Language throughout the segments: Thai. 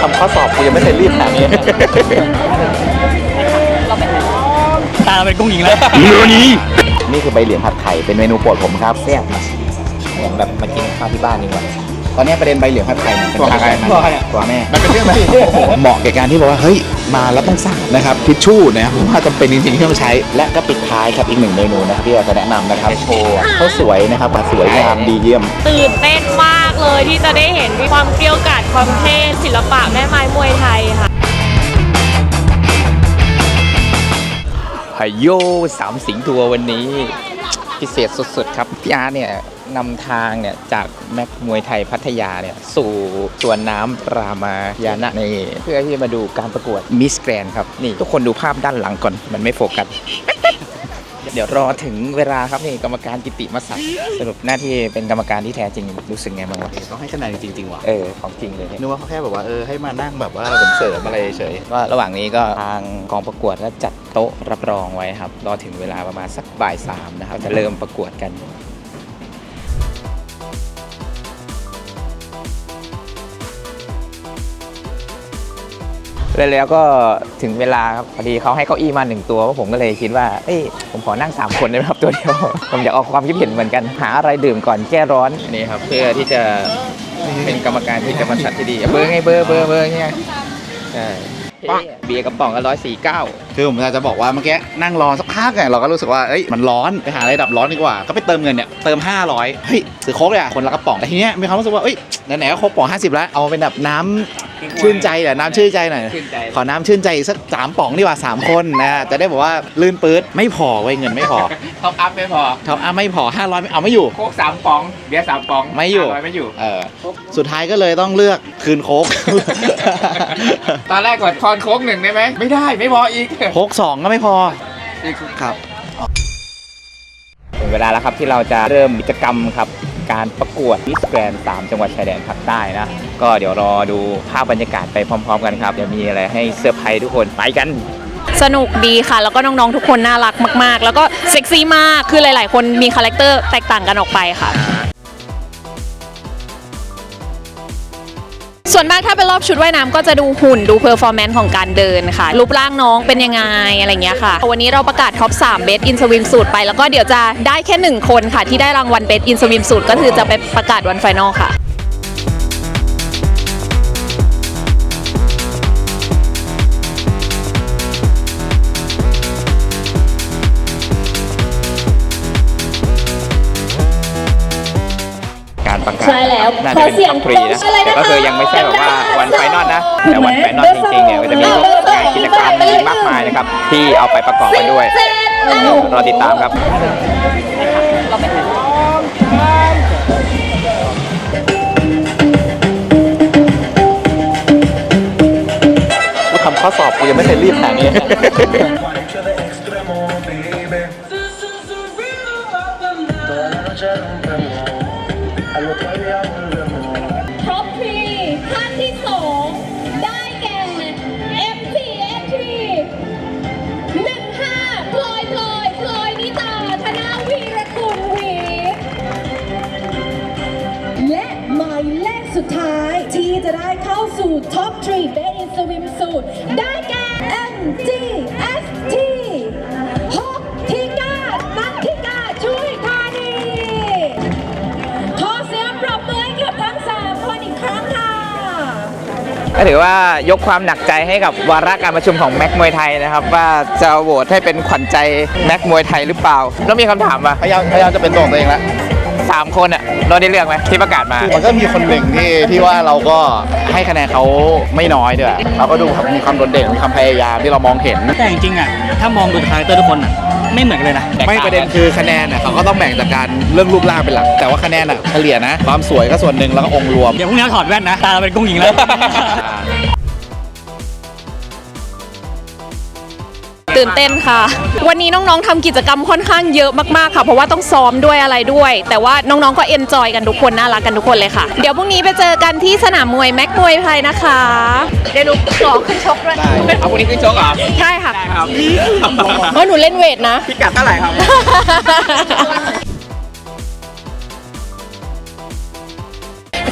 ทำข้อสอบกูยังไม่เคยรีบขนาดนี้ ตาเราเป็นกุ้งหญิงแล้วนี่คือใบเหลียงผัดไข่เป็นเมนูโปรดผมครับแซ่บมากเหมือนแบบมากินข้าวที่บ้านดีกว่า ตอนนี้ประเด็นใบเหลียงผัดไข่เนี่ยเป็นตัวใครการตัวใครเนี่ยตัวแม่มันเป็นเรื่องอะไรเหมาะแก่การที่บอกว่าเฮ้ยมาแล้วต้องสั่งนะครับทิชชู่นะครับเพราะว่าจำเป็นจริงๆที่ต้องใช้และก็ปิดท้ายครับอีกหนึ่งเมนูนะครับที่เราจะแนะนำนะครับโชว์ข้าวสวยนะครับสวยงามดีเยี่ยม ตื่นเต้นมากเลยที่จะได้เห็นความเกรี้ยวกราดความเท่ศิลปะแม่ไม้มวยไทยค่ะพายโยสามสิงห์ทัวร์วันนี้พิเศษสุดๆครับพี่อาร์ตเนี่ย นำทางเนี่ยจากแม็กมวยไทยพัทยาเนี่ยสู่สวนน้ำรามายานะนี่เพื่อที่จะมาดูการประกวดมิสแกรนครับ นี่ทุกคนดูภาพด้านหลังก่อน มันไม่โฟกัสเดี๋ยวรอถึงเวลาครับนี่กรรมการกิติมศักดิ์สรุปหน้าที่เป็นกรรมการที่แท้จริงรู้สึกไงบ้างวะต้องให้คะแนนจริงๆว่ะเออของจริงเลยเนี่ยนึกว่าเขาแค่แบบว่าเออให้มานั่งแบบว่าเสริมๆอะไรเฉยก็ระหว่างนี้ก็ทางกองประกวดก็จัดโต๊ะรับรองไว้ครับ รอถึงเวลาประมาณสักบ่ายสามนะครับจะเริ่มประกวดกัน แล้วก็ถึงเวลาครับพอดีเขาให้เก้าอี้มาหนึ่งตัวผมก็เลยคิดว่าเอ้ยผมขอนั่ง 3 คนได้ไหมครับตัวเดียว ผมอยากออกความคิดเห็นเหมือนกันหาอะไรดื่มก่อนแก้ร้อนนี่ครับเพื่อที่จะเป็นกรรมการที่จะมาสัตว์ที่ดีเบอร์ไงเบอร์เบอร์เบอร์เงี้ยใช่เบียร์กระป๋องละร้อยสี่เก้าๆ คือผมอยากจะบอกว่าเมื่อกี้นั่งรอสักพักเนี่ยเราก็รู้สึกว่าเอ้ยมันร้อนไปหาอะไรดับร้อนดีกว่าก็ไปเติมเงินเนี่ยเติม 500เฮ้ยซื้อโค้กเลยอะคนละกระป๋องแต่ทีเนี้ยมีความรู้สึกว่าเอ้ยไหนๆก็โค้กป๋อง50 แล้วเอาเป็นแบบน้ำชื่นใจเหรอน้ำชื่นใจหน่อยชื่นใจขอน้ำชื่นใจอีกสักสามป๋องดีกว่าสามคนนะจะได้บอกว่าลื่นปื๊ดไม่พอไว้ยเงินไม่พอท็อปอัพไม่พอท็อปอะไม่พอ500ไม่เอาไม่อยู่ โค้กสามปองเบียร์สามปองไม่อยู่ 500ไม่อยู่ เออสุดท้ายก็เลยต้องเลือกคืนโค้ก ตอนแรกกดทอนโค้กหนึ่งได้ไหมไม่ได้ไม่พออีกโค้กสองก็ไม่พอครับถึงเวลาแล้วครับที่เราจะเริ่มกิจกรรมครับ การประกวดมิสแกรนสามจังหวัดชายแดนภาคใต้นะ ก็เดี๋ยวรอดูภาพบรรยากาศไปพร้อม ๆ กันครับเดี๋ยวมีอะไรให้เซอร์ไพรส์ทุกคนไปกันสนุกดีค่ะ แล้วก็น้องๆทุกคนน่ารักมาก ๆ แล้วก็เซ็กซี่มากคือหลาย ๆ คนมีคาแรคเตอร์แตกต่างกันออกไปค่ะ ส่วนมากถ้าเป็นรอบชุดว่ายน้ำก็จะดูหุ่นดูเพอร์ฟอร์แมนซ์ของการเดินค่ะ รูปร่างน้องเป็นยังไงอะไรเงี้ยค่ะ วันนี้เราประกาศท็อป3เบสอินสวิมสูตรไป แล้วก็เดี๋ยวจะได้แค่ 1 คนค่ะ ที่ได้รางวัลเบสอินสวิมสูตรก็คือจะไปประกาศวันไฟนอลค่ะ ประกาศใช่แล้วน่าขจะอเป็นเสียท็งอปทรีนะปรบมือเลยนะคะแต่ก็คือยังไม่ใช่แบบว่าวันไฟนอลนะแต่วันไฟนอลจริงๆเนี่ยก็จะมีงานกิจกรรมมีมากมายนะครับที่เอาไปประกอบกันด้วยรอติดตามครับกูทำข้อสอบกูยังไม่เคยรีบขนาดนี้ to ท้ายที่จะได้เข้าสู่ท็อปทรีเบสอินสวิมสูตรได้แก่ MTST ฮอกทิกานัทธิกาช่วยธานีขอเสียงปรบมือให้กับทั้งสามคนอีกครั้งค่ะ ก็ถือว่ายกความหนักใจให้กับวาระการประชุมของแม็กมวยไทยนะครับ ว่าจะโหวตให้เป็นขวัญใจแม็กมวยไทยหรือเปล่า แล้วมีคำถามว่าพยายามพยายามจะเป็นตัวของตัวเองแล้ว สามคนอะเราได้เลือกไหมที่ประกาศมา มันก็มีคนหนึ่งที่ที่ว่าเราก็ให้คะแนนเขาไม่น้อยด้วยเราก็ดูมีความโดดเด่นมีความพยายามที่เรามองเห็น แต่จริงๆอะถ้ามองดูคาแรคเตอร์ทุกคนอะไม่เหมือนกันเลยนะแตกต่างกันไม่ประเด็นคือคะแนนน่ะเขาก็ต้องแบ่งจากการเรื่องรูปร่างเป็นหลัก แต่ว่าคะแนนอะเฉลี่ยนะ ความสวยก็ส่วนหนึ่งแล้วก็องค์รวม เดี๋ยวพรุ่งนี้เราถอดแว่นนะ ตาเราเป็นกุ้งหญิงแล้ว ตื่นเต้นค่ะ วันนี้น้องๆทำกิจกรรมค่อนข้างเยอะมากๆค่ะ เพราะว่าต้องซ้อมด้วยอะไรด้วย แต่ว่าน้องๆก็เอนจอยกันทุกคนน่ารักกันทุกคนเลยค่ะ เดี๋ยวพรุ่งนี้ไปเจอกันที่สนามมวยแม็กมวยไทยนะคะเดี๋ยวหนูขอขึ้นชกด้วยเอาคนนี้ขึ้นโชกเหรอใช่ค่ะครับเพราะหนูเล่นเวทนะพิกัดเท่าไหร่ครับ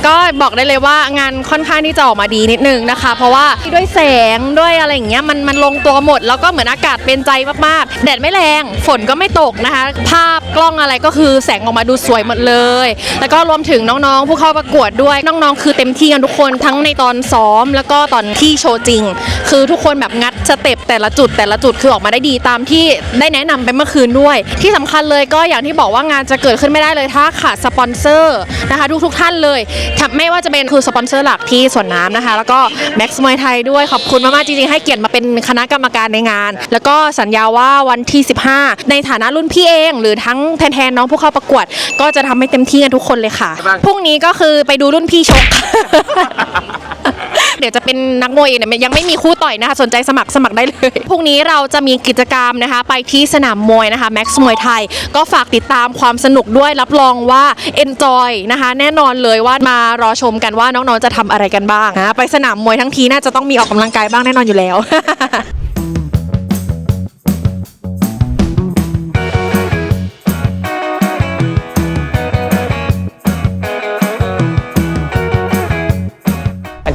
ก็บอกได้เลยว่างานค่อนข้างที่จะออกมาดีนิดนึงนะคะ เพราะว่าด้วยแสงด้วยอะไรอย่างเงี้ยมันมันลงตัวหมด แล้วก็เหมือนอากาศเป็นใจมากๆ แดดไม่แรงฝนก็ไม่ตกนะคะ ภาพกล้องอะไรก็คือแสงออกมาดูสวยหมดเลย แล้วก็รวมถึงน้องๆ ผู้เข้าประกวดด้วยน้องๆ คือเต็มที่กันทุกคนทั้งในตอนซ้อม แล้วก็ตอนที่โชว์จริง คือทุกคนแบบงัดสเต็ปแต่ละจุดแต่ละจุดคือออกมาได้ดีตามที่ได้แนะนำไปเมื่อคืนด้วย ที่สำคัญเลยก็อย่างที่บอกว่างานจะเกิดขึ้นไม่ได้เลยถ้าขาดสปอนเซอร์นะคะทุกๆท่านเลยไม่ว่าจะเป็นคือสปอนเซอร์หลักที่สวนน้ำนะคะ แล้วก็แม็กซ์มวยไทยด้วยขอบคุณมากๆจริงๆให้เกียรติมาเป็นคณะกรรมการในงาน แล้วก็สัญญาว่าวันที่ 15 ในฐานะรุ่นพี่เอง หรือทั้งแทนๆน้องผู้เข้าประกวด ก็จะทำให้เต็มที่กันทุกคนเลยค่ะพรุ่งนี้ก็คือไปดูรุ่นพี่ชก เดี๋ยวจะเป็นนักมวยเนี่ยยังไม่มีคู่ต่อยนะคะสนใจสมัครสมัครได้เลยพรุ่งนี้เราจะมีกิจกรรมนะคะ ไปที่สนามมวยนะคะแม็กซ์มวยไทย ก็ฝากติดตามความสนุกด้วยรับรองว่าเอนจอยนะคะ แน่นอนเลยว่ามารอชมกันว่าน้องๆจะทำอะไรกันบ้างนะไปสนามมวยทั้งทีน่าจะต้องมีออกกำลังกายบ้างแน่นอนอยู่แล้ว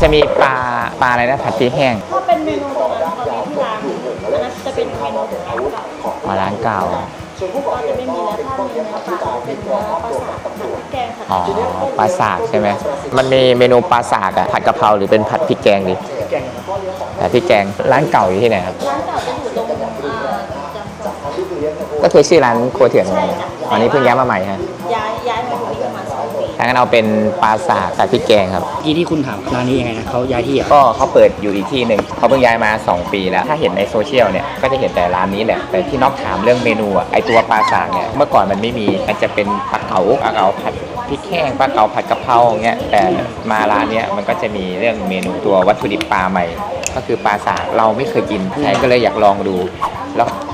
มันจะมีปลาปลาอะไรนะผัดพริกแห้งถ้าเป็นเมนูตรงนั้นตอนนี้ที่ร้านอันนั้นจะเป็นเมนูของร้านเก่าอ๋อร้านเก่าก็จะไม่มีแล้วถ้ามีเนื้อปลาเป็นเนื้อปลาสากกับผัดพริกแกงผัดอ๋อปลาสากใช่ไหมมันมีเมนูปลาสากอะผัดกะเพราหรือเป็นผัดพริกแกงดิผัดพริกแกงร้านเก่าอยู่ที่ไหนครับร้านเก่าจะอยู่ตรงอ่าจำก็คือชื่อร้านครัวเถื่อนไงอันนี้เพิ่งย้ายมาใหม่ฮะ งปีถ้างั้นเอาเป็นปลาสากผัดพริกแกงครับ ที่ที่คุณถามร้านนี้ยังไงนะเขาย้ายที่อะก็เขาเปิดอยู่อีกที่หนึ่งเขาเพิ่งย้ายมา 2 ปีแล้ว ถ้าเห็นในโซเชียลเนี่ยก็จะเห็นแต่ร้านนี้แหละแต่ที่นอกถามเรื่องเมนูอะไอตัวปลาสากเนี่ยเมื่อก่อนมันไม่มีมันจะเป็นปลาเก๋าปลาเก๋าผัดพริกแห้งปลาเก๋าผัดกะเพราอย่างเงี้ยแต่มาร้านเนี้ยมันก็จะมีเรื่องเมนูตัววัตถุดิบปลาใหม่ ก็คือปลาสากเราไม่เคยกินใช่ก็เลยอยากลองดู แล้วอ่า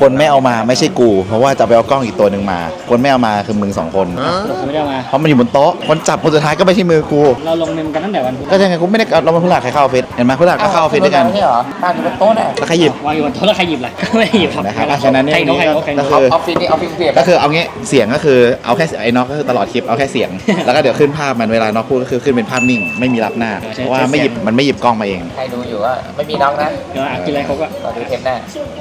คนไม่เอามาไม่ใช่กู เพราะว่าจะไปเอากล้องอีกตัวหนึ่งมา คนไม่เอามาคือมึงสองคนเราไม่ได้เอามา เพราะมันอยู่บนโต๊ะ คนจับคนสุดท้ายก็ไม่ใช่มือกู เราลงเมมกันตั้งแต่วันพุธก็ยังไงกูไม่ได้เอาเรามาพฤหัสใครเข้าออฟฟิศเห็นไหมพฤหัสก็เข้าออฟฟิศด้วยกันไม่ใช่เหรอตั้งอยู่บนโต๊ะน่ะแล้วใครหยิบวางอยู่บนโต๊ะแล้วใครหยิบล่ะ ไม่ได้หยิบครับนะครับอะฉะนั้นเนี่ยใครเขาใครเขาใครก็เขาคือ ออฟฟิศนี่ออฟฟิศเปรียบก็คือเอางี้เสียงก็คือเอาแค่ไอ้น็อกก็คือตลอดคลิปเอาแค่เสียง แล้วก็เดี๋ยวขึ้นภาพมันเวลาน็อกพูดก็คือขึ้นเป็นภาพนิ่งไม่มีรับหน้าเพราะว่าไม่หยิบมันไม่หยิบกล้องมาเอง ใครดูอยู่ว่าไม่มีน้องนะเดี๋ยวอะกินอะไรเขาก็รอดูเทปหน้า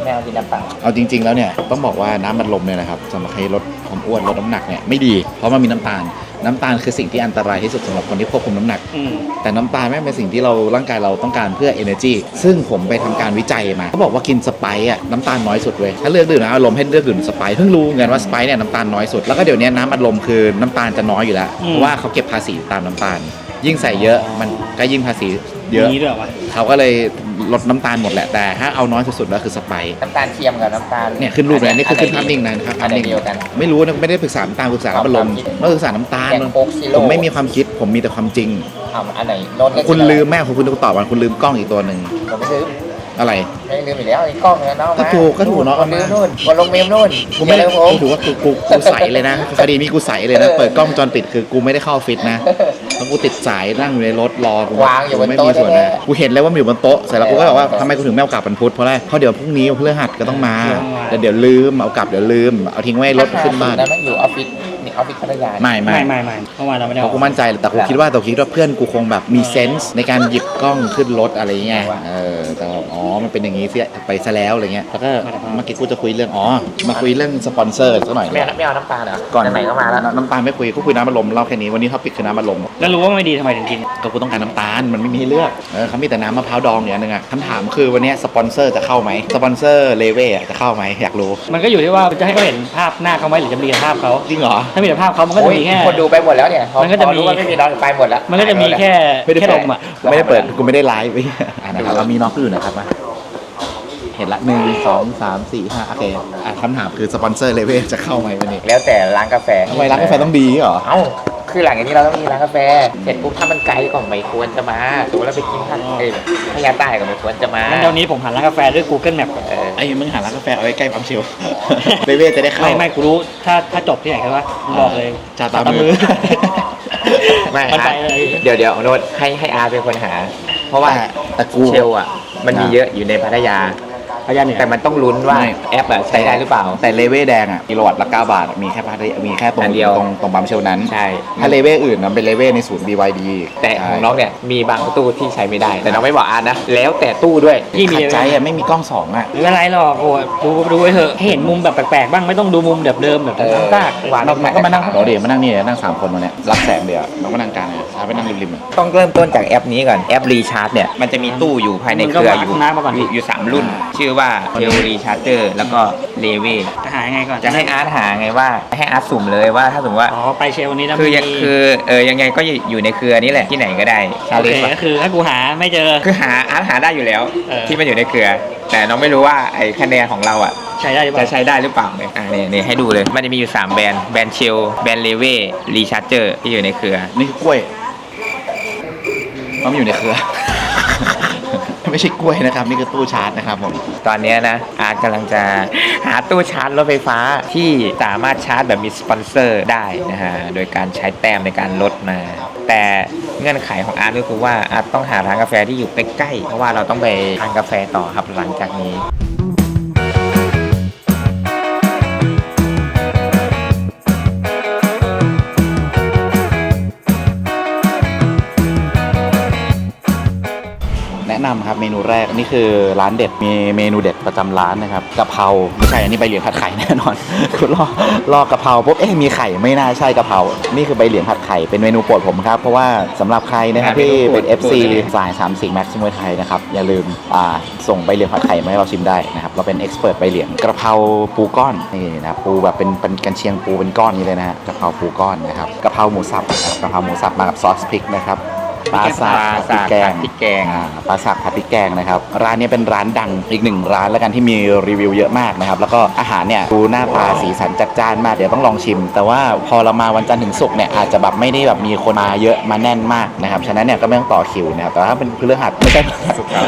แมวกินน้ำเปล่าเอาจริง ๆ แล้วเนี่ยต้องบอกว่าน้ำมันลมเนี่ยนะครับสำหรับใครลดความอ้วนลดน้ำหนักเนี่ยไม่ดีเพราะมันมีน้ำตาล น้ำตาลคือสิ่งที่อันตรายที่สุดสำหรับคนที่ควบคุมน้ำหนัก อืม แต่น้ำตาลแม่งเป็นสิ่งที่เราร่างกายเราต้องการเพื่อ energy ซึ่งผมไปทำการวิจัยมาเขาบอกว่ากินสไปซ์อะน้ำตาลน้อยสุดเว้ยถ้าเลือกดื่มน้ำอารมณ์ให้เลือกดื่มสไปซ์เพิ่งรู้เหมือนกันว่าสไปซ์เนี่ยน้ำตาลน้อยสุดแล้วก็เดี๋ยวนี้น้ำอารมณ์คือน้ำตาลจะน้อยอยู่แล้วอืม เพราะว่าเขาเก็บภาษีตามน้ำตาล ยิ่งใส่เยอะมันก็ยิ่งภาษี เยอะมีด้วยเหรอวะเขาก็เลยลดน้ำตาลหมดแหละแต่ถ้าเอาน้อยสุดๆแล้วคือสไปซ์น้ำตาลเทียมกับน้ำตาลเนี่ยขึ้นรูปเลยนี่คือขึ้นภาพนิ่งนะครับอันไหนนิ่งเดียวกัน ไม่รู้นะไม่ได้ปรึกษาน้ำตาลปรึกษาน้ำอารมณ์ไม่ปรึกษาน้ำตาล อย่างโค้กซีโร่ ผมไม่มีความคิดผมมีแต่ความจริงเอาอันไหนโน้ตคุณลืมแม่ของคุณต้องตอบว่าคุณลืมกล้องอีกตัวหนึ่งผมไม่ลืม อะไร ไม่ลืมอีกแล้วไอ้กล้องเนี่ยน้องก็ถูกก็ถูกเนาะคนลืมนู่นคนลงเมมนู่นกูไม่ได้อย่าลืกูถือว่ากูกูกูใสเลยนะ คดีนี้กูใสเลยนะ เปิดกล้องวงจรปิดคือกูไม่ได้เข้าออฟฟิศนะแล้วกูติดสายนั่งอยู่ในรถรอกูวางอยู่บนไม่โต๊ะมีส่วนแน่นะกูเห็นเลยว่ามันอยู่บนโต๊ะเสร็จแล้วกูก็บอกว่าทำไมกูถึงไม่เอากลับวันพุธเพราะอะไรเพราะเดี๋ยวพรุ่งนี้พฤหัสก็ต้องมาแล้วเดี๋ยวลืมเอากลับเดี๋ยวลืมเอาทิ้งไว้รถขึ้นบ้าน แล้วมันอยู่ออฟฟิศนี่ ออฟฟิศพัทยา ไม่ไม่ไม่ไม่ไม่เมื่อวานเราไม่ได้เพเอาราะกูมั่นใจแต่กูคิดว่าแต่กูคิดว่าเพื่อนกูคงแบบมีเซนส์ในการหยิบกล้องขึ้นรถอะไรเงี้ยเออแต่ว่าอ๋อมันเป็นอย่างงี้เสียไปซะแล้วอะไรเงี้ยแล้วก็เมื่อกี้กูจะคุยเรื่องอ๋อมาคุยเรื่องสปอนเซอร์สักหน่อยไม่เอาไม่เอาน้ำตาลเหรอก่อนไหนๆก็มาแล้วน้ำตาลไม่คุยกูคุยน้ำมันลมเล่าแค่นี้วันนี้ท็อปิกคือน้ำมันลมแล้วรู้ว่าไม่ดีทำไมถึงกินก็กูต้องการน้ำตาลมันไม่มีให้เลือกเออเขามีแต่น้ำมะพร้าวดองอย่างนึงอะคำถามคือวันเนี้ยสปอนเซอร์จะเข้าไหมสปอนเซอร์เลเว่จะเข้าไหมอยากรู้ มันก็อยู่ที่ว่าจะให้เขาเห็นภาพหน้าเขาไหมหรือจะมีแต่ภาพเขาจริงเหรอถ้ามีแต่ภาพเขามันก็จะโอ้ยมีแค่ คนดูไปหมดแล้วเนี่ยพอมันก็จะพอรู้มี ว่าไม่มีน้องไปหมดแล้วมันก็จะมีแค่ไม่ได้แค่เปิลดมอะ ไม่ได้เปิดกูไม่ได้ไลฟ์ไปอะนะครับเรามีน็อกอยู่นะครับมาเห็นละหนึ่งสองสามสี่ห้าโอเคอะคำถามคือสปอนเซอร์เลเว่จะเข้าไหมวันนี้แล้วแต่ร้านกาแฟทำไมร้านกาแฟต้องดีเหรอ เอ้า คือหลังจากนี้เราต้องมีร้านกาแฟ เสร็จปุ๊บถ้ามันไกลก็ไม่ควรจะมาสมมติเราไปกินพัทเอ้ยพญาใต้ก็ไม่ควรจะมางั้นเดี๋ยวนี้ผมหันร้านกาแฟด้วย Google Map ก่อน เออ ไอ้มึงหาร้านกาแฟเอาไว้ใกล้ปั๊มเชลเลเว่จะได้เข้า ไม่ไม่กูรู้ ถ้าถ้าจบที่ไหนครับว่ากูบอกเลยจ่าตามมือ ไม่มันฮะไปเลย เดี๋ยวเดี๋ยวโน้ตให้ให้อาเป็นคนหา เพราะว่าแต่แต่กู เชลอะ มันมีเยอะอยู่ในพัทยา ขยันเนี่ยแต่มันต้องลุ้นว่าไม่ แอปอะใช้ได้หรือเปล่า แต่เลเว่แดงอะกิโลวัตต์ละ9บาท มีแค่พาร์ทมีแค่ตรงอันเดียว ตรงตรงปั๊มเชลนั้น ใช่ ถ้าเลเว่อื่นมันเป็นเลเว่ในศูนย์ BYD แต่ของน้องเนี่ยมีบางตู้ที่ใช้ไม่ได้ แต่น้องไม่บอกอาร์ตนะ แล้วแต่ตู้ด้วยพี่มีขัดใจอะไม่มีกล้องสองอะไม่เป็นไรหรอกโอ้ยดูดูไปเถอะให้เห็นมุมแบบแปลกๆบ้างไม่ต้องดูมุมแบบเดิมแบบเออซากวางเราเราก็มานั่งเราเดี๋ยวมานั่งนี่นั่งสามคนมาเนี่ยรับแสงเดียวเราก็นั่งกลางเลยช้าไปนั่งริมๆอะ ต้องเริ่มต้นจากแอปนี้ก่อน แอปรีชาร์จเนี่ย มันจะมีตู้อยู่ภายในเครืออยู่น้ำมาก่อนอยู่อยู่สามรุ่น ชื่อว่าเทลรีชาร์เจอร์แล้วก็เลเวจะหายังไงก่อนจะให้อาร์ตหาไงว่าให้อาร์ตสุ่มเลยว่าถ้าสมมติว่าอ๋อไปเชลนี้แล้วคือยังมีคือเออยังไงก็อยู่ในเครือนี้แหละที่ไหนก็ได้ชาโอเลเคนจ์ก็คือถ้ากูหาไม่เจอ คือหาอาร์ตหาได้อยู่แล้ว เออ ที่มันอยู่ในเครือ แต่น้องไม่รู้ว่าไอ้คะแนนของเราอะ ใช้ได้หรือเปจะล่าใช้ได้หรือเปล่าเนี่ยอ่าเนี่ยเนี่ยให้ดูเลย มันจะมีอยู่ 3 แบรนด์ แบรนด์เชล แบรนด์เลเว่รีชาร์เจอร์ที่อยู่ในเครือ นี่คือกล้วยมันอยู่ในเครือ ไม่ใช่กล้วยนะครับ นี่คือตู้ชาร์จนะครับผมตอนเนี้ยนะอาร์ตกำลังจะหาตู้ชาร์จรถไฟฟ้าที่สามารถชาร์จแบบมีสปอนเซอร์ได้นะฮะโดยการใช้แต้มในการลดมา แต่เงื่อนไขของอาร์ตก็คือว่าอาร์ตต้องหาร้านกาแฟที่อยู่ใกล้ๆเพราะว่าเราต้องไปทานกาแฟต่อครับหลังจากนี้ เมนูแรกนี่คือร้านเด็ดมีเมนูเด็ดประจำร้านนะครับกะเพราไม่ใช่อันนี้ใบเหลียงผัดไข่แน่นอนคุณรอรอกะเพราปุ๊บเอ๊ะมีไข่ไม่น่าใช่กะเพรานี่คือใบเหลียงผัดไข่เป็นเมนูโปรดผมครับเพราะว่าสำหรับใครนะครับที่เป็น FC สาย3 4 Max มวยไทยนะครับอย่าลืมอ่าส่งใบเหลียงผัดไข่มาให้เราชิมได้นะครับเราเป็นเอ็กซ์เพรสใบเหลียงกระเพราปูก้อนนี่นะครับปูแบบเป็นเป็นกันเชียงปูเป็นก้อนนี้เลยนะฮะกะเพราปูก้อนนะครับกะเพราหมูสับนะครับกะเพราหมูสับมากับซอสพริกนะครับ ปลาสาปลาพริสากกแกงพริกแกงอ่าปลาสักผัดพริกแกงนะครับ ร้านนี้เป็นร้านดังอีกหนึ่งร้านแล้วกันที่มีรีวิวเยอะมากนะครับ แล้วก็อาหารเนี่ยดูหน้าตาสีสันจัดจ้านมากเดี๋ยวต้องลองชิม แต่ว่าพอเรามาวันจันทร์ถึงศุกร์เนี่ยอาจจะแบบไม่ได้แบบมีคนมาเยอะมาแน่นมากนะครับฉะนั้นเนี่ยก็ไม่ต้องต่อคิวนะครับแต่ถ้าเป็นพฤหัสไม่ใช่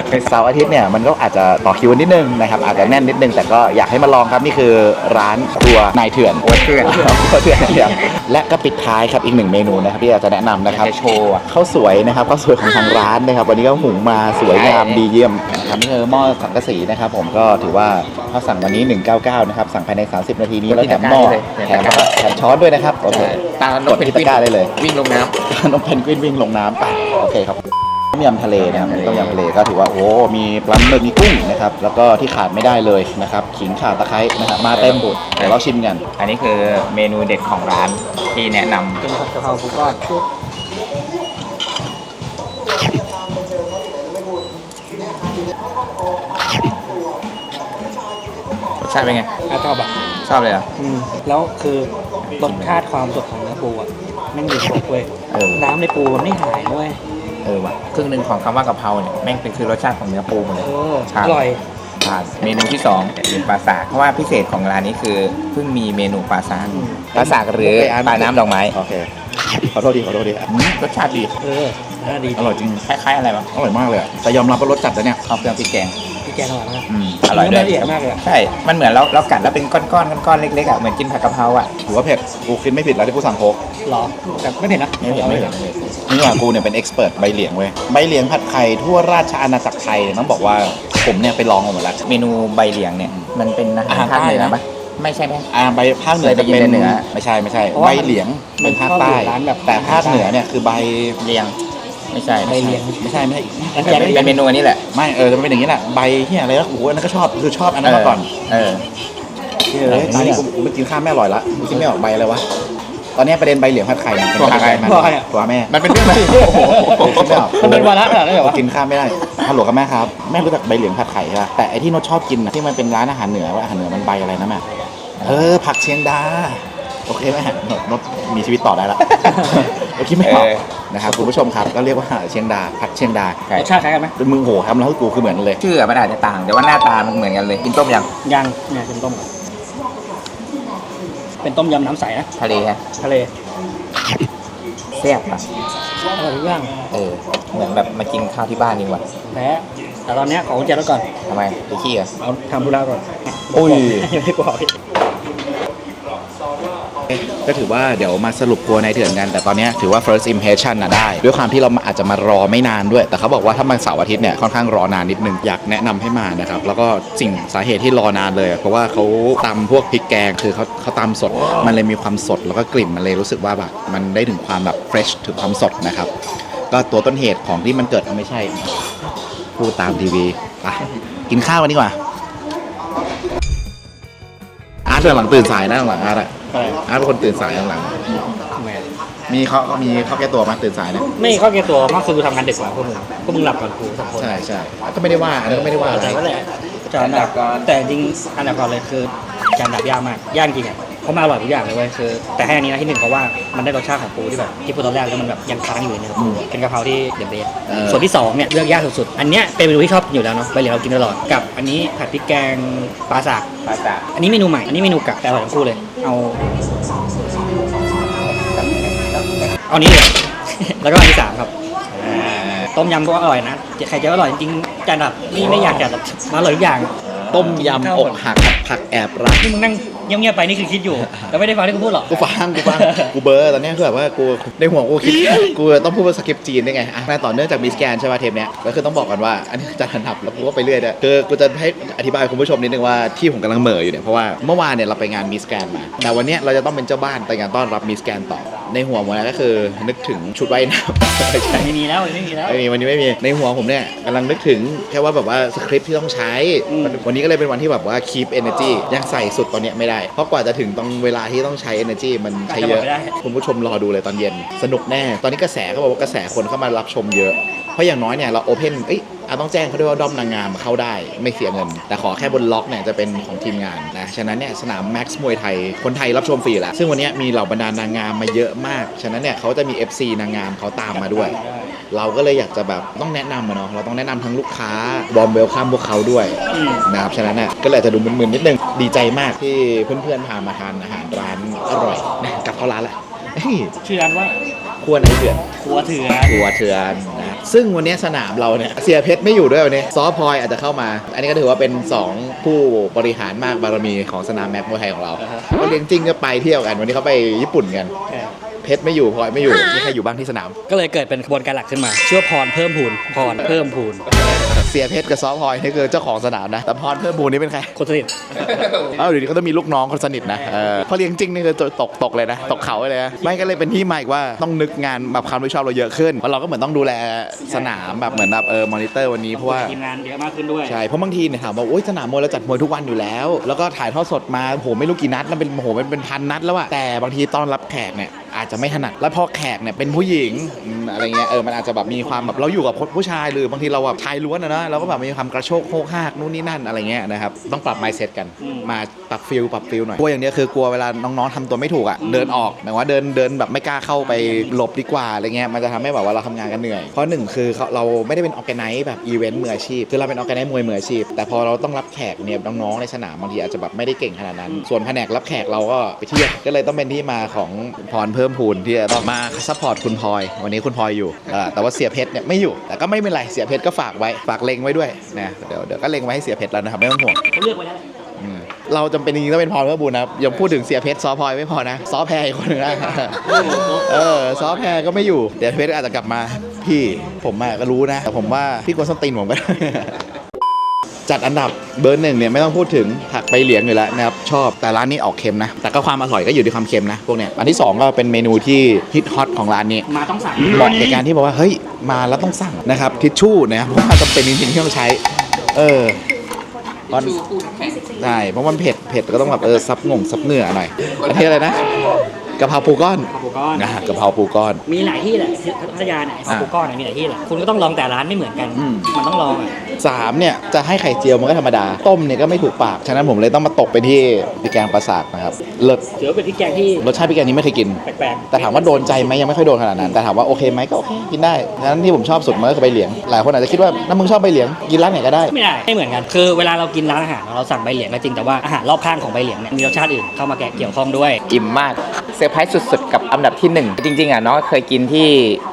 เป็นเสาร์อาทิตย์เนี่ยมันก็อาจจะต่อคิวนิดนึงนะครับอาจจะแน่นนิดนึงแต่ก็อยากให้มาลองครับนี่คือร้านครัวนายเถื่อนโอ้ยเพื่อนครัวเถื่อนเถื่อนและก็ปิดท้ายครับอีกหนึ่งเมนูนะครับที่อยากจะแนะนำนะครับจะโชว์อะข้าวสวยนะครับข้าวสวยของทางร้านนะครับวันนี้ก็หุงมาสวยงามใช่ดีเยี่ยมนะครับนี่คือหม้อสังกะสีนะครับผมก็ถือว่าถ้าสั่งวันนี้ 199 นะครับ สั่งภายใน 30 นาทีนี้แล้วแถมหม้อแถมแถมช้อนด้วยนะครับโอเคตามนกกดเป็นที่ตะกร้าได้เลย วิ่งลงน้ำน้องเพนกวินวิ่งลงน้ำไปโอเคครับต้มยำทะเลนะครับต้มยำทะเลก็ถือว่าโอ้มีปลาหมึกมีกุ้งนะครับแล้วก็ที่ขาดไม่ได้เลยนะครับขิงข่าตะไคร้นะครับมาเต็มบุดเดี๋ยวเราชิมกัน อันนี้คือเมนูเด็ดของร้านที่แนะนำเป็นผัดกะเพราปูก้อน รสชาติเป็นไงอาชอบอะชอบเลยเหรออืมแล้วคือรสชาติความสดของเนื้อปูอะแม่งอยู่ครบเว้ยเออ น้ำในปูมันไม่หายด้วยเออว่ะครึ่งหนึ่งของคำว่ากะเพราเนี่ยแม่งเป็นคือรสชาติของเนื้อปูหมดเลย เออครับ อร่อยผ่านเมนูที่2เป็นปลาสากเพราะว่าพิเศษของร้านนี้คือเพิ่งมีเมนูปลาสากอืม ปลาสากหรือปลาน้ำดอกไม้โอเค ขอโทษดีขอโทษดีอืมรสชาติดีเออน่าดีอร่อยจริง คล้ายๆอะไรวะอร่อยมากเลยอะแต่ยอมรับว่ารสจัดนะเนี่ยข้าวเครื่องพริกแกงพี่แก งอร่อยมากอืมอร่อยด้วละเอียดมากเลยอะ ใช่ มันเหมือนเราเรากัดแล้วเป็นก้อนๆก้อนๆเล็กๆอะเหมือนกินผัดกะเพราอะถือว่าเผ็ดกูคิดไม่ผิดแล้วที่กูสั่งโค้กหรอแต่ไม่เผ็ดนะไม่เผ็ดไม่เผ็ดนี่ว่ากูเนี่ยเป็นเอ็กซ์เพรสใบเหลียงเว้ยใบเหลียงผัดไข่ทั่วราชอาณาจักรไทยเนี่ยต้องบอกว่าผมเนี่ยไปลองมาหมดแล้ว เมนูใบเหลียงเนี่ย มันเป็นอาหารอาหารภาคเหนือใต้นะ ปะไม่ใช่ไหม อ่าใบภาคเหนือจะเป็นเคยได้ยินแต่เหนือไม่ใช่ไม่ใช่เพราะใบว่ามันเหลียงเป็นภาคใต้มันชอบอยู่ร้านแบบ แต่ภาคเหนือเนี่ยคือใบ เลียง ไม่ใช่ใบเหลียงไม่ใช่ไม่ใช่มันเป็แกนงเป็นเมนูอันนี้แหละไม่เออจะเป็นอย่างนี้แหละใบเฮียอะไรแล้วโอ้โหอันนั้นก็ชอบคือชอบอันนั้นมาก่อนเออเฮ้ยตอนนี้กูกูไม่กินข้าวแม่อร่อยละกูกินไม่ออกใบอะไรวะตอนนี้ประเด็นใบเหลียงผัดไข่เนี่ยเป็นตัวใครมันตัวใครอะตัวแม่ มันเป็นเรื่องอะไรโอ้โหกินไม่ออกมันเป็นวาระขนาดนั้นเหรอวะกินข้าวไม่ได้ฮัลโหลครับแม่ครับแม่รู้จักใบเหลียงผัดไข่ใช่ปะแต่ไอที่โนตชอบกินนะที่มันเป็นร้านอาหารเหนือว่าอาหารเหนือมันใบอะไรนะแม่เออผักเชียงดา โอเคไหมโนตโนตมีชีวิตต่อได้ละโอเคไม่ออกเออนะครับคุณผู้ชมครับก็เรียกว่าเชียงดาผักเชียงดาใช่รสชาติคล้ายกันไหมเป็นมึงโหทำแล้วให้กูคือเหมือนเลย ชื่อมันอาจจะต่าง แต่ว่าหน้าตามันเหมือนกันเลยกินต้มยยังเนี่ยเป็นต้มก่อนเป็นต้มยำน้ำใสนะำทะเลฮะทะเลแซ่บอะอร่อยทุกอย่างเออเหมือนแบบมากินข้าวที่บ้านดีกว่าแต่แต่ตอนเนี้ยขอกุญแจรถก่อนทำไมไปขี้อะเอาทำธุระก่อนอุ้ย ยังไม่บอกอีก ก็ถือว่าเดี๋ยวมาสรุปครัวในเถื่อนกัน แต่ตอนนี้ถือว่า first impression นะได้ ด้วยความที่เราอาจจะมารอไม่นานด้วย แต่เขาบอกว่าถ้ามันเสาร์อาทิตย์เนี่ยค่อนข้างรอนานนิดนึงอยากแนะนำให้มานะครับแล้วก็สิ่งสาเหตุที่รอนานเลย เพราะว่าเขาตำพวกพริกแกงคือเขาเขาตำสด มันเลยมีความสดแล้วก็กลิ่นมันเลยรู้สึกว่าแบบมันได้ถึงความแบบ fresh ถึงความสดนะครับก็ตัวต้นเหตุของที่มันเกิดไม่ใช่พูดตามทีวีไปกินข้าวกันดีกว่า ร์ตเดินหลังตื่นสายนะหลังอาร์ตอะอะไรอาร์ตเป็นคนตื่นสายหลังแหมๆมีเขามีเขาแก้ตัวมาตื่นสายนะไม่เข้าเกียร์ตัวมากคือกูทำงานเด็กกว่าพวกมึงพวกมึงหลับก่อนกูสองคนใช่ใช่ก็ไม่ได้ว่าอันนั้นก็ไม่ได้ว่าอะไร แต่ก็แหละจานดับแต่จริงอันดับก่อนเลยคือจานดับยากมากยากจริงอะ เขามาอร่อยทุกอย่างเลยเว้ยคือแต่แค่อันนี้นะที่หนึ่งเพราะว่ามันได้รสชาติของปูที่แบบที่พูดตอนแรกแล้วมันแบบยังค้างอยู่ในเนื้อปูเป็นกะเพราที่เดอะเบสส่วนที่สองเนี่ยเลือกยากสุดๆอันเนี้ยเป็นเมนูที่ชอบอยู่แล้วเนาะใบเหลียวเรากินตลอดกับอันนี้ผัดพริกแกงปลาสากปลาสากอันนี้เมนูใหม่อันนี้เมนูกับแต่อร่อยทั้งคู่เลย เอาเอานี้เลย แล้วก็อันที่สามครับต้มยำก็อร่อยนะใครจะอร่อยจริงๆจานดับไม่ไม่อยากจะแบบมาอร่อยทุกอย่าง ต้มยำอกหักผักแอบรัก นี่มึงนั่งเงียบๆไปนี่คือคิดอยู่แล้วไม่ได้ฟังที่กูพูดหรอก กูฟังกูฟังกูเบลอร์ตอนเนี้ยคือแบบว่ากูในหัวกูคิดกูต้องพูดภาษาสคริปต์จีนได้ไงอะต่อเนื่องจากมิสแกนใช่ป่ะเทปเนี้ยก็คือต้องบอกกันว่าอันนี้จะถนับแล้วกูก็ไปเรื่อยเนี่ยคือกูจะให้อธิบายคุณผู้ชมนิดนึงว่าที่ผมกำลังเหม่ออยู่เนี่ยเพราะว่าเมื่อวานเนี่ยเราไปงานมิสแกนมา แต่วันเนี้ยเราจะต้องเป็นเจ้าบ้านไปงานต้อนรับมิสแกนต่อ ในหัวผมนะก็คือนึกถึงชุดว่ายน้ำไม่ใช่ ไม่มีแล้วไม่มีแล้ว ไม่มีวันนี้ไม่มีในหัวผมเนี่ยกำลังนึกถึงแค่ว่าแบบว่าสคริปต์ที่ต้องใช้ อืม วันนี้ก็เลยเป็นวันที่แบบว่า keep energy ยังใส่สุดตอนเนี้ยไม่ได้เพราะกว่าจะถึงตรงเวลาที่ต้องใช้ energy มันใช้เยอะคุณผู้ชมรอดูเลยตอนเย็น สนุกแน่ ตอนนี้กระแสเขาบอกว่ากระแสคนเข้ามารับชมเยอะ เพราะอย่างน้อยเนี่ยเราโอเพนเอ้ยอะต้องแจ้งเขาด้วยว่าด้อมนางงามเข้าได้ไม่เสียเงิน แต่ขอแค่บนล็อกเนี่ยจะเป็นของทีมงานนะฉะนั้นเนี่ยสนามแม็กซ์มวยไทยคนไทยรับชมฟรีแล้วซึ่งวันเนี้ยมีเหล่าบรรดานางงามมาเยอะมาก ฉะนั้นเนี่ยเขาจะมี FC นางงามเขาตามมาด้วย เราก็เลยอยากจะแบบต้องแนะนำอะเนาะเราต้องแนะนำทั้งลูกค้าบอมเวลคัมพวกเขาด้วยอืม นะครับฉะนั้นเนี่ยก็เลยอาจจะดูมึนๆนิดนึงดีใจมากที่เพื่อนๆพามาทานอาหารร้านอร่อยนะกลับเข้าร้านแล้วเฮ้ยชื่อร้านว่าควรไอเดือน ครัวเถื่อนครัวเทือนนะซึ่งวันนี้สนามเราเนี่ยเสียเพชรไม่อยู่ด้วยวันนี้ซอพลอยอาจจะเข้ามา อันนี้ก็ถือว่าเป็น 2 ผู้บริหารมากบารมีของสนามแม็กมวยไทยของเราก็เลี้ยงจริงก็ไปเที่ยวกัน วันนี้เขาไปญี่ปุ่นกัน เพชรไม่อยู่พลอยไม่อยู่มีใครอยู่บ้างที่สนาม ก็เลยเกิดเป็นขบวนการหลักขึ้นมา ชื่อว่าพรเพิ่มพูนพรเพิ่มพูน เสียเพชรกับซอพลอยนี่คือเจ้าของสนามนะแต่พรเพิ่มบูลนี่เป็นใครคนสนิทเอ้าเดี๋ยวนี้เขาต้องมีลูกน้องคนสนิทนะเออพอเลี้ยงจริงนี่คือตกตกเลยนะตกเขาเลยนะไม่ก็เลยเป็นที่มาอีกว่าต้องนึกงานแบบความรับผิดชอบเราเยอะขึ้นเพราะเราก็เหมือนต้องดูแลสนามแบบเหมือนแบบเออมอนิเตอร์วันนี้เพราะว่า ทีมงานเยอะมากขึ้นด้วย ใช่ เพราะบางทีเนี่ยถามว่าโอ๊ยสนามมวยเราจัดมวยทุกวันอยู่แล้ว แล้วก็ถ่ายทอดสดมาโหไม่รู้กี่นัดแล้วเป็นโหเป็นเป็นพันนัดแล้วอะแต่บางทีต้อนรับแขกเนี่ย อาจจะไม่ถนัด แล้วพอแขกเนี่ยเป็นผู้หญิงอืมอะไรเงี้ยเออมันอาจจะแบบมีความแบบเราอยู่กับผู้ชายหรือบางทีเราแบบชายล้วนอะนะเราก็แบบมีความกระโชกโคกหากนู่นนี่นั่นอะไรเงี้ยนะครับต้องปรับ mindset กันอืมมาปรับฟิลปรับฟิลหน่อยกลัวอย่างเดียวคือกลัวเวลาน้องๆทำตัวไม่ถูกอะเดินออกหมายว่าเดินเดินแบบไม่กล้าเข้าไปหลบดีกว่าอะไรเงี้ยมันจะทำให้แบบว่าเราทำงานกันเหนื่อยเพราะหนึ่งคือเขาเราไม่ได้เป็นออแกไนซ์แบบอีเวนต์มืออาชีพคือเราเป็นออแกไนซ์มวยมืออาชีพ แต่พอเราต้องรับแขกเนี่ยน้องๆในสนามบางทีอาจจะแบบไม่ได้เก่งขนาดนั้น ส่วนแผนกรับแขกเราก็ไปเที่ยวก็เลยต้องเป็นที่มาของพรเพิ่มพูนที่จะต้องมาซัพพอร์ตคุณพลอยวันนี้คุณพลอยอยู่เออแต่ว่าเสียเพชรเนี่ยไม่อยู่ แต่ก็ไม่เป็นไรเสียเพชรก็ฝากไว้ฝากเล็งไว้ด้วยนะเดี๋ยวเดี๋ยวก็เล็งไว้ให้เสียเพชรแล้วนะครับไม่ต้องห่วงเขาเลือกไว้แล้วแหละอืมเราจำเป็นจริงๆต้องเป็นพรเพิ่มพูนนะครับยังพูดถึงเสียเพชรซอพลอยไม่พอนะซอแพรอีกคนหนึงนะเออซอแพรก็ไม่อยู่เดี๋ยวเพชรอาจจะกลับมาพี่ผมอะก็รู้นะแต่ผมว่าพี่กวนส้นตีนผมก็ จัดอันดับเบอร์หนึ่งเนี่ยไม่ต้องพูดถึงผักใบเหลียงอยู่แล้วนะครับชอบแต่ร้านนี้ออกเค็มนะ แต่ก็ความอร่อยก็อยู่ที่ความเค็มนะพวกเนี้ยอันที่สองก็เป็นเมนูที่ฮิตฮอตของร้านนี้มาต้องสั่งเหมาะในการที่บอกว่าเฮ้ยมาแล้วต้องสั่งนะครับทิชชู่นะครับเพราะว่าจำเป็นจริงๆที่ต้องใช้ เออมันใช่เพราะมันเผ็ดเผ็ดก็ต้องแบบเออซับงงซับเนื้อหน่อยอันนี้อะไรนะ กะเพราปูก้อนคาโบก้อนนะกะเพราปูก้อน มีหลายที่แหละที่พัทยาเนี่ยคาโบก้อนเนี่ยมีหลายที่แหละคุณก็ต้องลองแต่ร้านไม่เหมือนกัน อืม มันต้องลองอะสามเนี่ยจะให้ไข่เจียวมันก็ธรรมดา ต้มเนี่ยก็ไม่ถูกปาก ฉะนั้นผมเลยต้องมาตกไปที่พริกแกงปลาสากนะครับเลิศถือว่าเป็นพริกแกงที่รสชาติพริกแกงนี้ไม่เคยกิน แปลกๆแต่ถามว่าโดนใจไหมยังไม่ค่อยโดนขนาดนั้น แต่ถามว่าโอเคไหมก็โอเคกินได้ฉะนั้นที่ผมชอบสุดมันก็คือใบเหลียง หลายคนอาจจะคิดว่าน้ำมึงชอบใบเหลียงกินร้านไหนก็ได้ ไม่ได้ไม่เหมือนกันคือเวลาเรากินร้านอาหารเราสั่งใบเหลียงก็จริงแต่ว่าอาหารรอบข้างของใบเหลียงเนี่ยมีรสชาติอื่นเข้ามาแกะเกี่ยวข้องด้วย อิ่มมาก ซอร์ไพรส์สุดๆ กับอันดับที่หนึ่งจริงๆอะน้องเคยกินที่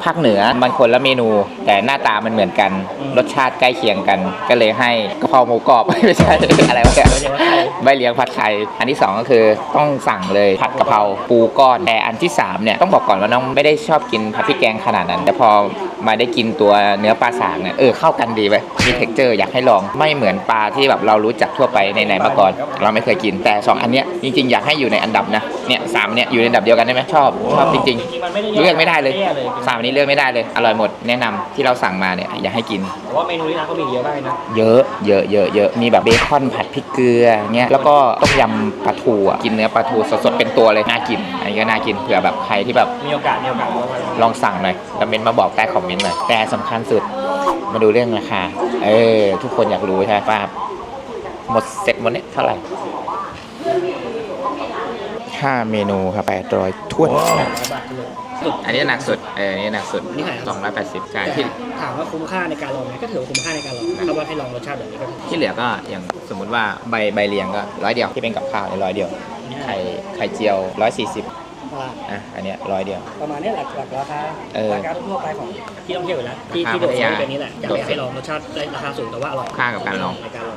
ภาคเหนือมันคนละเมนู แต่หน้าตามันเหมือนกัน รสชาติใกล้เคียงกัน ก็เลยให้กะเพราหมูกรอบ ไม่ใช่อะไรวะเนี่ยใบเลี้ยงผัดไทยอันที่สองก็คือต้องสั่งเลยผัดกะเพราปูก้อนแต่อันที่สามเนี่ยต้องบอกก่อนว่าน้องไม่ได้ชอบกินผัดพริกแกงขนาดนั้น แต่พอมาได้กินตัวเนื้อปลาสากเนี่ยเออเข้ากันดีไปมีเท็กเจอร์อยากให้ลองไม่เหมือนปลาที่แบบเรารู้จักทั่วไปในไหนมาก่อน เราไม่เคยกินแต่สองอันเนี้ยจริงๆอยากให้อยู่ในอันดับนะเนี่ยสามเนี่ยอยู่ในอันดับเดียวกันได้ไหมชอบชอบจริงๆเลือกไม่ได้เลยสามอันนี้เลือกไม่ได้เลย อร่อยหมดแนะนำที่เราสั่งมาเนี่ยอยากให้กิน แต่ว่าเมนูที่ร้านก็มีเยอะมากเลยนะเยอะเยอะเยอะเยอะมีแบบเบคอนผัดพริกเกลือเงี้ยแล้วก็ต้มยำปลาทูอะกินเนื้อปลาทูสดๆเป็นตัวเลยน่ากินอันนี้ก็น่ากินเผื่อแบบใครที่แบบมีโอกาสมีโอกาสลองสั่งหน่อยแล้วเมนต์มาบอกใต้คอมเมนต์หน่อยแต่สำคัญสุดมาดูเรื่องราคาเออทุกคนอยากรู้ใช่ไหมว่าหมดเสร็จหมดเนี่ยเท่าไหร่ ห้าเมนูครับแปดร้อยถ้วนอันนี้หนักสุดเอออันนี้หนักสุดนี่ขายสองร้อยแปดสิบใช่แต่ที่ถามว่าคุ้มค่าในการลองไหมก็ถือว่าคุ้มค่าในการลองถ้าว่าให้ลองรสชาติแบบนี้ก็ที่เหลือก็อย่างสมมุติว่าใบใบเลียงก็ร้อยเดียวที่เป็นกับข้าวเนี่ยร้อยเดียวไข่ไข่เจียวร้อยสี่สิบอะอันเนี้ยร้อยเดียว ประมาณนี้หลักหลักราคาเออราคาทั่วๆไปของที่ท่องเที่ยวอยู่แล้ว ที่ราคาที่โดดพัทยาเด่นเป็นนี้แหละอยากให้ลองรสชาติได้ราคาสูงแต่ว่าอร่อยค่ากับการลองในการลอง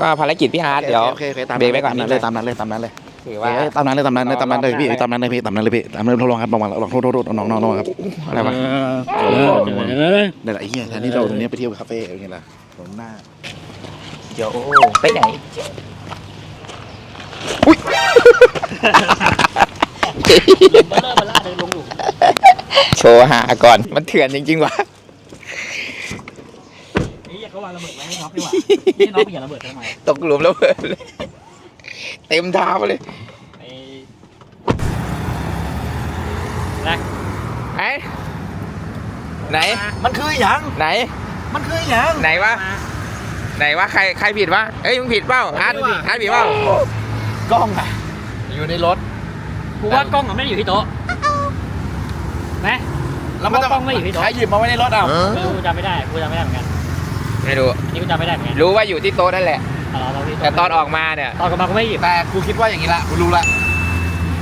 ก็ภารกิจพี่อาร์ตเดี๋ยวโอเคโอเคตามเบรกไว้ก่อนตามนั้นเลยตามนั้นเลยตามนั้นเลย ถือว่าว่า ตามนั้นเลยตามนั้นเลยตามนั้นเลยพี่ตามนั้นเลยพี่ตามนั้นเลยพี่ตามนั้นเลยลองครับลองลองโทษโทษโทษน้องน้องน้องครับอะไรวะนี่แหละไอ้เหี้ยแทนที่เราตรงนี้ไปเที่ยวคาเฟ่อะไรเงี้ยล่ะผมหน้าเดี๋ยวไปไหนเบลเลอร์เบลล่าเดินลงหลุมโชว์หาก่อนมันเถื่อนจริงๆวะนี่เขาวางระเบิดไว้ให้น็อปดีกว่านี่น็อปไปอย่าระเบิดทำไมตกหลุมแล้วเบิดเลย เต็มเท้าเลยไอ้นะไหนไหน มันคือหยังไหน มันคือหยังไหนวะ ไหนวะใครใครผิดวะเอ้ยมึงผิดเปล่าอาร์ตอาร์ตผิดเปล่ากล้องอะอยู่ในรถกูว่ากล้องมันไม่ได้อยู่ที่โต๊ะนะแล้วมันจะกล้องไม่อยู่ที่โต๊ะใครหยิบมาไว้ในรถอะไม่รู้กูจำไม่ได้กูจำไม่ได้เหมือนกัน ไม่รู้ นี่กูจำไม่ได้เหมือนกันรู้ว่าอยู่ที่โต๊ะนั่นแหละ เอาเราเราที่แต่ตอนออกมาเนี่ยตอนกลับมากูไม่หยิบแต่กูคิดว่าอย่างนี้ละกูรู้ละ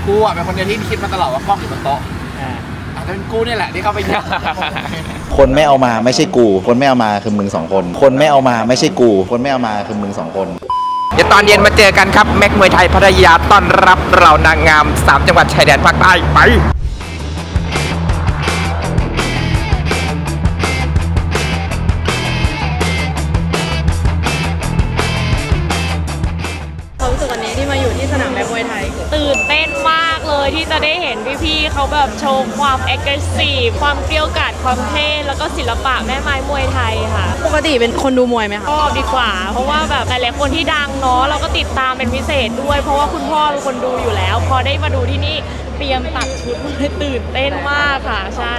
กูอะเป็นคนเดียวที่คิดมาตลอดว่ากล้องอยู่บนโต๊ะอ่าอาจจะเป็นกูเนี่ยแหละที่เข้าไปหยิบ คนไม่เอามาไม่ใช่กู คนไม่เอามาคือมึงสองคน คนไม่เอามาไม่ใช่กู คนไม่เอามาคือมึงสองคน เดี๋ยวตอนเย็นมาเจอกันครับ แม็กมวยไทยพัทยาต้อนรับเรานางงาม 3 จังหวัดชายแดนภาคใต้ไป แบบโชว์ความแอคทีฟความเกรี้ยวกราดความเท่แล้วก็ศิลปะแม่ไม้มวยไทยค่ะ ปกติเป็นคนดูมวยไหมคะชอบดีกว่า เพราะว่าแบบหลายๆคนที่ดังเนาะเราก็ติดตามเป็นพิเศษด้วย เพราะว่าคุณพ่อเป็นคนดูอยู่แล้ว พอได้มาดูที่นี่เตรียมตัดชุดมาเลยตื่นเต้นมากค่ะ ใช่